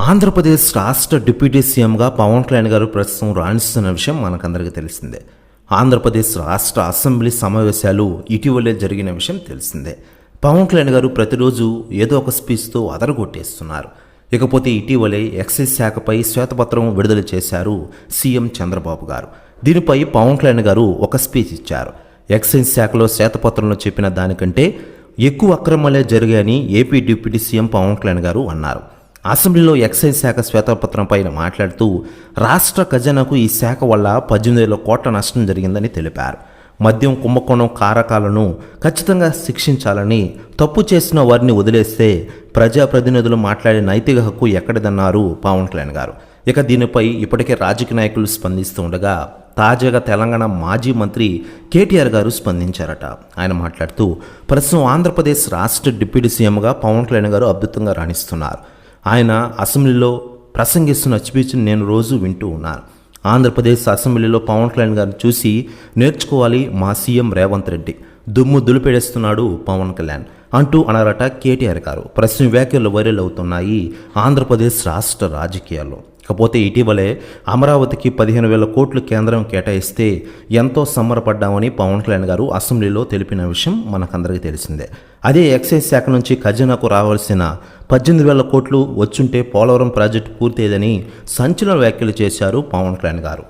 ఆంధ్రప్రదేశ్ రాష్ట్ర డిప్యూటీ సీఎంగా పవన్ కళ్యాణ్ గారు ప్రస్తుతం రాణిస్తున్న విషయం మనకందరికీ తెలిసిందే. ఆంధ్రప్రదేశ్ రాష్ట్ర అసెంబ్లీ సమావేశాలు ఇటీవలే జరిగిన విషయం తెలిసిందే. పవన్ కళ్యాణ్ గారు ప్రతిరోజు ఏదో ఒక స్పీచ్తో అదరగొట్టేస్తున్నారు. ఇకపోతే ఇటీవలే ఎక్సైజ్ శాఖపై శ్వేతపత్రం విడుదల చేశారు సీఎం చంద్రబాబు గారు. దీనిపై పవన్ కళ్యాణ్ గారు ఒక స్పీచ్ ఇచ్చారు. ఎక్సైజ్ శాఖలో శ్వేతపత్రంలో చెప్పిన దానికంటే ఎక్కువ అక్రమాలే జరిగాయని AP deputy CM Pawan Kalyan గారు అన్నారు. అసెంబ్లీలో ఎక్సైజ్ శాఖ శ్వేతపత్రం పైన మాట్లాడుతూ రాష్ట్ర ఖజానాకు ఈ శాఖ వల్ల పద్దెనిమిది వేల కోట్ల నష్టం జరిగిందని తెలిపారు. మద్యం కుంభకోణం కారకాలను ఖచ్చితంగా శిక్షించాలని తప్పు చేసిన వారిని వదిలేస్తే ప్రజాప్రతినిధులు మాట్లాడే నైతిక హక్కు ఎక్కడిదన్నారు పవన్ కళ్యాణ్ గారు. ఇక దీనిపై ఇప్పటికే రాజకీయ నాయకులు స్పందిస్తూ ఉండగా తాజాగా తెలంగాణ మాజీ మంత్రి కేటీఆర్ గారు స్పందించారట. ఆయన మాట్లాడుతూ ప్రస్తుతం ఆంధ్రప్రదేశ్ రాష్ట్ర డిప్యూటీ సీఎంగా పవన్ కళ్యాణ్ గారు అద్భుతంగా రాణిస్తున్నారు. ఆయన అసెంబ్లీలో ప్రసంగిస్తున్న స్పీచ్ని నేను రోజు వింటూ ఉన్నాను. ఆంధ్రప్రదేశ్ అసెంబ్లీలో పవన్ కళ్యాణ్ గారిని చూసి నేర్చుకోవాలి మా సీఎం రేవంత్ రెడ్డి. దుమ్ము దులిపేడేస్తున్నాడు పవన్ కళ్యాణ్ అంటూ అన్నారట కేటీఆర్ గారు. ప్రశ్న వ్యాఖ్యలు వైరల్ అవుతున్నాయి ఆంధ్రప్రదేశ్ రాష్ట్ర రాజకీయాల్లో. కాకపోతే ఇటీవలే అమరావతికి పదిహేను వేల కోట్లు కేంద్రం కేటాయిస్తే ఎంతో సంబరపడ్డామని పవన్ కళ్యాణ్ గారు అసెంబ్లీలో తెలిపిన విషయం మనకందరికీ తెలిసిందే. అదే ఎక్సైజ్ శాఖ నుంచి ఖజానాకు రావాల్సిన పద్దెనిమిది వేల కోట్లు వచ్చుంటే పోలవరం ప్రాజెక్టు పూర్తయ్యేదని సంచలన వ్యాఖ్యలు చేశారు పవన్ కళ్యాణ్ గారు.